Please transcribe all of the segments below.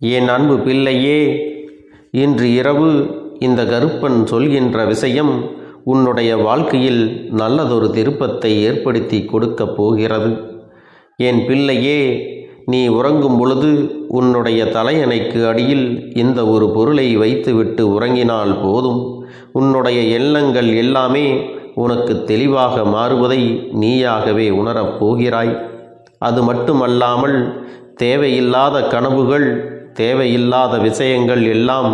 என் அன்பு பிள்ளையே இன்று இரவு இந்த கருப்பன் சொல்கின்ற விஷயம் உன்னுடைய வாழ்க்கையில் நல்லதொரு திருப்பத்தை ஏற்படுத்தி கொடுக்கப் போகிறது. என் பிள்ளையே நீ உறங்கும் பொழுது உன்னுடைய தலையணைக்கு அடியில் இந்த ஒரு பொருளை வைத்துவிட்டு உறங்கினால் போதும். உன்னுடைய எண்ணங்கள் எல்லாமே உனக்கு தெளிவாக மாறுவதை நீயாகவே உணரப் போகிறாய். அது மட்டுமல்லாமல் தேவையில்லாத கனவுகள் தேவையில்லாத விஷயங்கள் எல்லாம்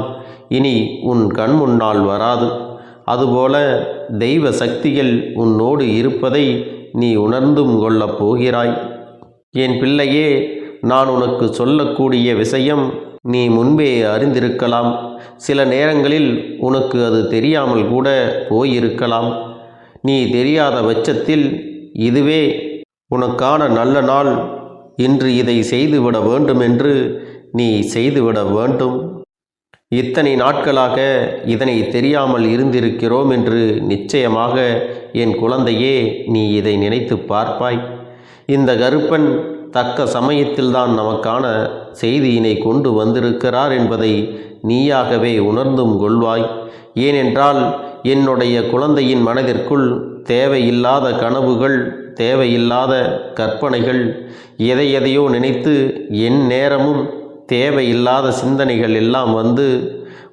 இனி உன் கண் முன்னால் வராது. அதுபோல தெய்வ சக்திகள் உன்னோடு இருப்பதை நீ உணர்ந்தும் கொள்ளப் போகிறாய். என் பிள்ளையே நான் உனக்கு சொல்லக்கூடிய விஷயம் நீ முன்பே அறிந்திருக்கலாம். சில நேரங்களில் உனக்கு அது தெரியாமல் கூட போயிருக்கலாம். நீ தெரியாத பட்சத்தில் இதுவே உனக்கான நல்ல நாள். இன்று இதை செய்துவிட வேண்டும் என்று நீ செய்துவிட வேண்டும். இத்தனை நாட்களாக இதனை தெரியாமல் இருந்திருக்கிறோம் என்று நிச்சயமாக என் குழந்தையே நீ இதை நினைத்து பார்ப்பாய். இந்த கருப்பன் தக்க சமயத்தில்தான் நமக்கான செய்தியினை கொண்டு வந்திருக்கிறார் என்பதை நீயாகவே உணர்ந்தும் கொள்வாய். ஏனென்றால் என்னுடைய குழந்தையின் மனதிற்குள் தேவையில்லாத கனவுகள் தேவையில்லாத கற்பனைகள் எதை எதையோ நினைத்து என் நேரமும் தேவையில்லாத சிந்தனைகள் எல்லாம் வந்து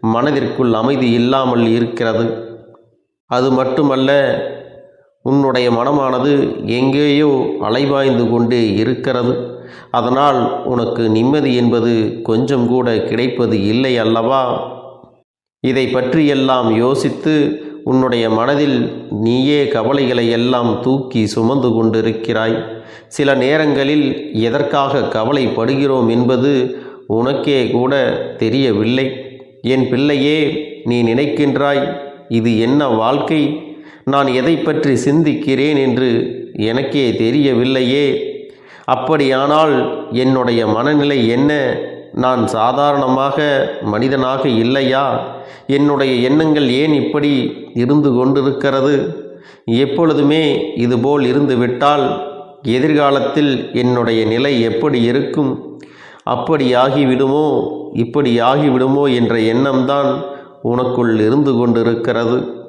மனதிற்குள் அமைதி இல்லாமல் இருக்கிறது. அது மட்டுமல்ல உன்னுடைய மனமானது எங்கேயோ அலைபாய்ந்து கொண்டே இருக்கிறது. அதனால் உனக்கு நிம்மதி என்பது கொஞ்சம் கூட கிடைப்பது இல்லை அல்லவா? இதை பற்றியெல்லாம் யோசித்து உன்னுடைய மனதில் நீயே கவலைகளை எல்லாம் தூக்கி சுமந்து கொண்டிருக்கிறாய். சில நேரங்களில் எதற்காக கவலைப்படுகிறோம் என்பது உனக்கே கூட தெரியவில்லை. என் பிள்ளையே நீ நினைக்கின்றாய் இது என்ன வாழ்க்கை? நான் எதை பற்றி சிந்திக்கிறேன் என்று எனக்கே தெரியவில்லையே. அப்படியானால் என்னுடைய மனநிலை என்ன? நான் சாதாரணமாக மனிதனாக இல்லையா? என்னுடைய எண்ணங்கள் ஏன் இப்படி இருந்து கொண்டிருக்கிறது? எப்பொழுதுமே இதுபோல் இருந்துவிட்டால் எதிர்காலத்தில் என்னுடைய நிலை எப்படி இருக்கும்? அப்படி ஆகிவிடுமோ இப்படி என்ற எண்ணம்தான் உனக்குள் இருந்து கொண்டிருக்கிறது.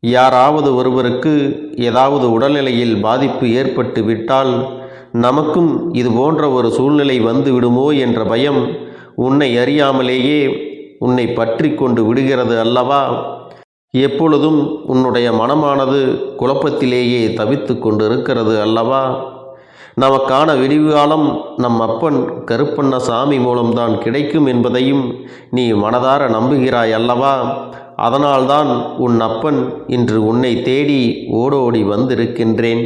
யாராவது ஒருவருக்கு ஏதாவது உடல்நிலையில் பாதிப்பு ஏற்பட்டு விட்டால் நமக்கும் இது போன்ற ஒரு சூழ்நிலை வந்து விடுமோ என்ற பயம் உன்னை அறியாமலேயே உன்னை பற்றி கொண்டு விடுகிறது அல்லவா? எப்பொழுதும் உன்னுடைய மனமானது குழப்பத்திலேயே தவித்து கொண்டிருக்கிறது அல்லவா? நமக்கான விடிவுகாலம் நம் அப்பன் கருப்பண்ண சாமி மூலம்தான் கிடைக்கும் என்பதையும் நீ மனதார நம்புகிறாய் அல்லவா? அதனால்தான் உன் அப்பன் இன்று உன்னை தேடி ஓடோடி வந்திருக்கின்றேன்.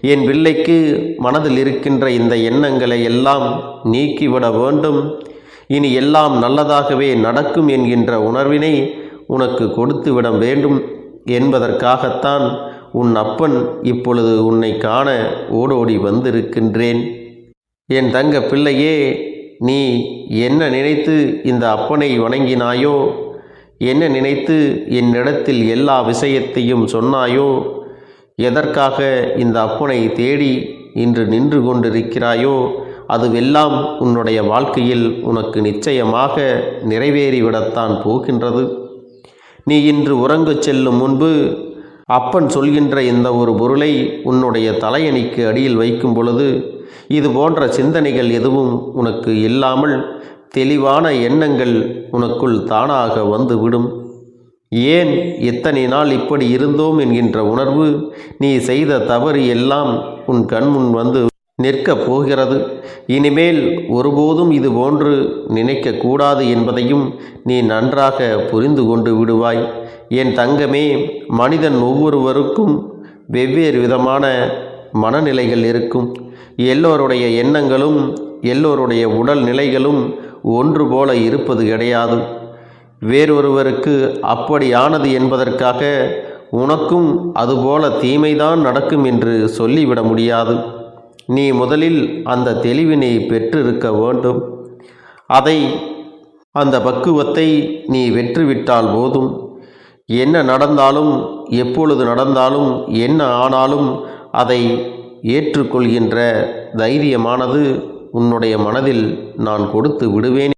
என் பிள்ளைக்கு மனதில் இருக்கின்ற இந்த எண்ணங்களை எல்லாம் நீக்கிவிட வேண்டும். இனி எல்லாம் நல்லதாகவே நடக்கும் என்கின்ற உணர்வினை உனக்கு கொடுத்துவிட வேண்டும் என்பதற்காகத்தான் உன் அப்பன் இப்பொழுது உன்னை காண ஓடோடி வந்திருக்கின்றேன். என் தங்க பிள்ளையே நீ என்ன நினைத்து இந்த அப்பனை வணங்கினாயோ என்ன நினைத்து என்னிடத்தில் எல்லா விஷயத்தையும் சொன்னாயோ எதற்காக இந்த அப்பனை தேடி இன்று நின்று கொண்டிருக்கிறாயோ அதுவெல்லாம் உன்னுடைய வாழ்க்கையில் உனக்கு நிச்சயமாக நிறைவேறிவிடத்தான் போகின்றது. நீ இன்று உறங்கச் செல்லும் முன்பு அப்பன் சொல்கின்ற இந்த ஒரு பொருளை உன்னுடைய தலையணிக்கு அடியில் வைக்கும் பொழுது இது போன்ற சிந்தனைகள் எதுவும் உனக்கு இல்லாமல் தெளிவான எண்ணங்கள் உனக்குள் தானாக வந்துவிடும். ஏன் எத்தனை நாள் இப்படி இருந்தோம் என்கின்ற உணர்வு நீ செய்த தவறு எல்லாம் உன் கண்முன் வந்து நிற்கப் போகிறது. இனிமேல் ஒருபோதும் இது போன்று நினைக்கக்கூடாது என்பதையும் நீ நன்றாக புரிந்து கொண்டு விடுவாய். என் தங்கமே மனிதன் ஒவ்வொருவருக்கும் வெவ்வேறு விதமான மனநிலைகள் இருக்கும். எல்லோருடைய எண்ணங்களும் எல்லோருடைய உடல் நிலைகளும் ஒன்று போல இருப்பது கிடையாது. வேறொருவருக்கு அப்படியானது என்பதற்காக உனக்கும் அதுபோல தீமைதான் நடக்கும் என்று சொல்லிவிட முடியாது. நீ முதலில் அந்த தெளிவினை பெற்றிருக்க வேண்டும். அதை அந்த பக்குவத்தை நீ வெற்றுவிட்டால் போதும். என்ன நடந்தாலும் எப்பொழுது நடந்தாலும் என்ன ஆனாலும் அதை ஏற்றுக்கொள்கின்ற தைரியமானது உன்னுடைய மனதில் நான் கொடுத்து விடுவேன்.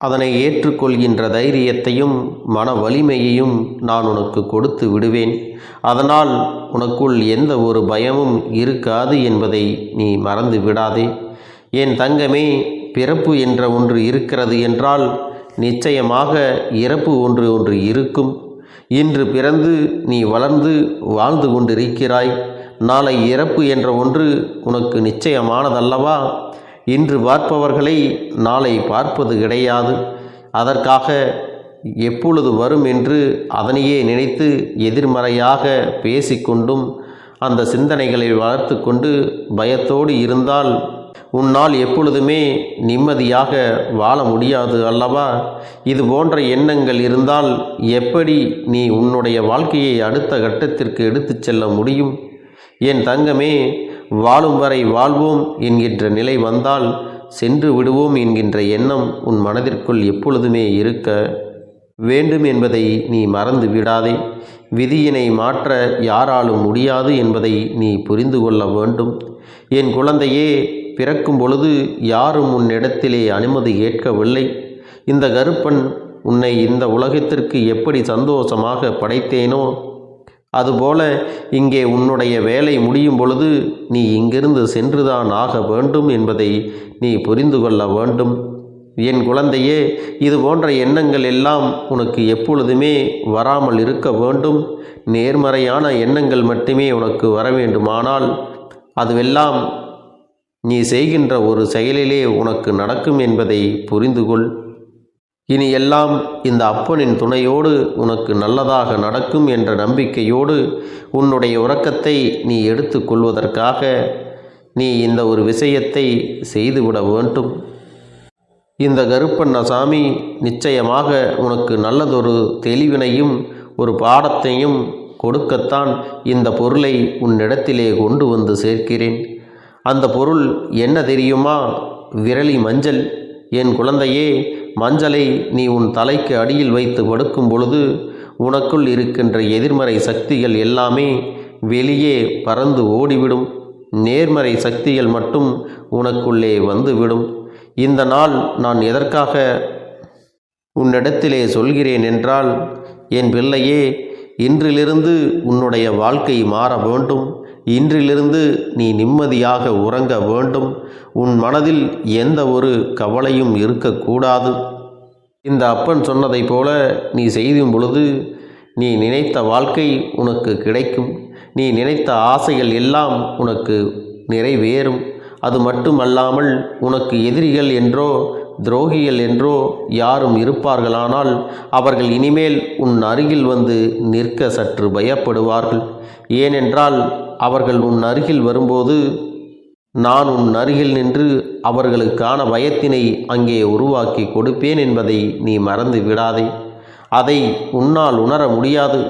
அதனை ஏற்றுக்கொள்கின்ற தைரியத்தையும் மன வலிமையையும் நான் உனக்கு கொடுத்து விடுவேன். அதனால் உனக்குள் எந்த ஒரு பயமும் இருக்காது என்பதை நீ மறந்து விடாதே. என் தங்கமே பிறப்பு என்ற ஒன்று இருக்கிறது என்றால் நிச்சயமாக இறப்பு ஒன்று ஒன்று இருக்கும். இன்று பிறந்து நீ வளர்ந்து வாழ்ந்து கொண்டிருக்கிறாய். நாளை இறப்பு என்ற ஒன்று உனக்கு நிச்சயமானதல்லவா? இன்று பார்ப்பவர்களை நாளை பார்ப்பது கிடையாது. அதற்காக எப்பொழுது வரும் என்று அதனையே நினைத்து எதிர்மறையாக பேசிக்கொண்டும் அந்த சிந்தனைகளை வளர்த்து கொண்டு பயத்தோடு இருந்தால் உன்னால் எப்பொழுதுமே நிம்மதியாக வாழ முடியாது அல்லவா? இது போன்ற எண்ணங்கள் இருந்தால் எப்படி நீ உன்னுடைய வாழ்க்கையை அடுத்த கட்டத்திற்கு எடுத்துச் செல்ல முடியும்? என் தங்கமே வாழும் வரை வாழ்வோம் என்கின்ற நிலை வந்தால் சென்று விடுவோம் என்கின்ற எண்ணம் உன் மனதிற்குள் எப்பொழுதுமே இருக்க வேண்டும் என்பதை நீ மறந்து விடாதே. விதியினை மாற்ற யாராலும் முடியாது என்பதை நீ புரிந்து கொள்ள வேண்டும். என் குழந்தையே பிறக்கும் பொழுது யாரும் உன்னிடத்திலே அனுமதி கேட்கவில்லை. இந்த கருப்பன் உன்னை இந்த உலகத்திற்கு எப்படி சந்தோஷமாக படைத்தேனோ அதுபோல இங்கே உன்னுடைய வேலை முடியும் பொழுது நீ இங்கிருந்து சென்றுதான் ஆக வேண்டும் என்பதை நீ புரிந்து கொள்ள வேண்டும். என் குழந்தையே இது போன்ற எண்ணங்கள் எல்லாம் உனக்கு எப்பொழுதுமே வராமல் இருக்க வேண்டும். நேர்மறையான எண்ணங்கள் மட்டுமே உனக்கு வர வேண்டுமானால் அதுவெல்லாம் நீ செய்கின்ற ஒரு செயலிலே உனக்கு நடக்கும் என்பதை புரிந்து கொள் இனி எல்லாம் இந்த அப்பனின் துணையோடு உனக்கு நல்லதாக நடக்கும் என்ற நம்பிக்கையோடு உன்னுடைய உறக்கத்தை நீ எடுத்துக்கொள்வதற்காக நீ இந்த ஒரு விஷயத்தை செய்துவிட வேண்டும். இந்த கருப்பண்ண சாமி நிச்சயமாக உனக்கு நல்லதொரு தெளிவினையும் ஒரு பாடத்தையும் கொடுக்கத்தான் இந்த பொருளை உன்னிடத்திலே கொண்டு வந்து சேர்க்கிறேன். அந்த பொருள் என்ன தெரியுமா? விரலி மஞ்சள். என் குழந்தையே மஞ்சளை நீ உன் தலைக்கு அடியில் வைத்து படுக்கும் பொழுது உனக்குள் இருக்கின்ற எதிர்மறை சக்திகள் எல்லாமே வெளியே பறந்து ஓடிவிடும். நேர்மறை சக்திகள் மட்டும் உனக்குள்ளே வந்துவிடும். இந்த நாள் நான் எதற்காக உன்னிடத்திலே சொல்கிறேன் என்றால் என் பிள்ளையே இன்றிலிருந்து உன்னுடைய வாழ்க்கை மாற வேண்டும். இன்றிலிருந்து நீ நிம்மதியாக உறங்க வேண்டும். உன் மனதில் எந்த ஒரு கவலையும் இருக்கக்கூடாது. இந்த அப்பன் சொன்னதைப் போல நீ செய்யும் பொழுது நீ நினைத்த வாழ்க்கை உனக்கு கிடைக்கும். நீ நினைத்த ஆசைகள் எல்லாம் உனக்கு நிறைவேறும். அது மட்டுமல்லாமல் உனக்கு எதிரிகள் என்றோ துரோகிகள் என்றோ யாரும் இருப்பார்களானால் அவர்கள் இனிமேல் உன் அருகில் வந்து நிற்க சற்று பயப்படுவார்கள். ஏனென்றால் அவர்கள் உன் அருகில் வரும்போது நான் உன் அருகில் நின்று அவர்களுக்கான பயத்தினை அங்கே உருவாக்கி கொடுப்பேன் என்பதை நீ மறந்து விடாதே. அதை உன்னால் உணர முடியாது.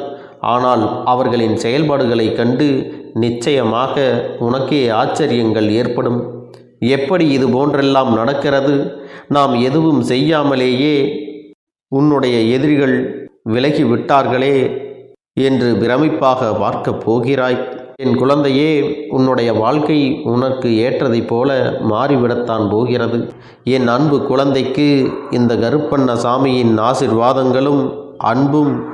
ஆனால் அவர்களின் செயல்பாடுகளை கண்டு நிச்சயமாக உனக்கே ஆச்சரியங்கள் ஏற்படும். எப்படி இது போன்றெல்லாம் நடக்கிறது? நாம் எதுவும் செய்யாமலேயே உன்னுடைய எதிரிகள் விலகி விட்டார்களே என்று பிரமிப்பாக பார்க்கப் போகிறாய். என் குழந்தையே உன்னுடைய வாழ்க்கை உனக்கு ஏற்றதைப் போல மாறிவிடத்தான் போகிறது. என் அன்பு குழந்தைக்கு இந்த கருப்பண்ண சாமியின் ஆசிர்வாதங்களும் அன்பும்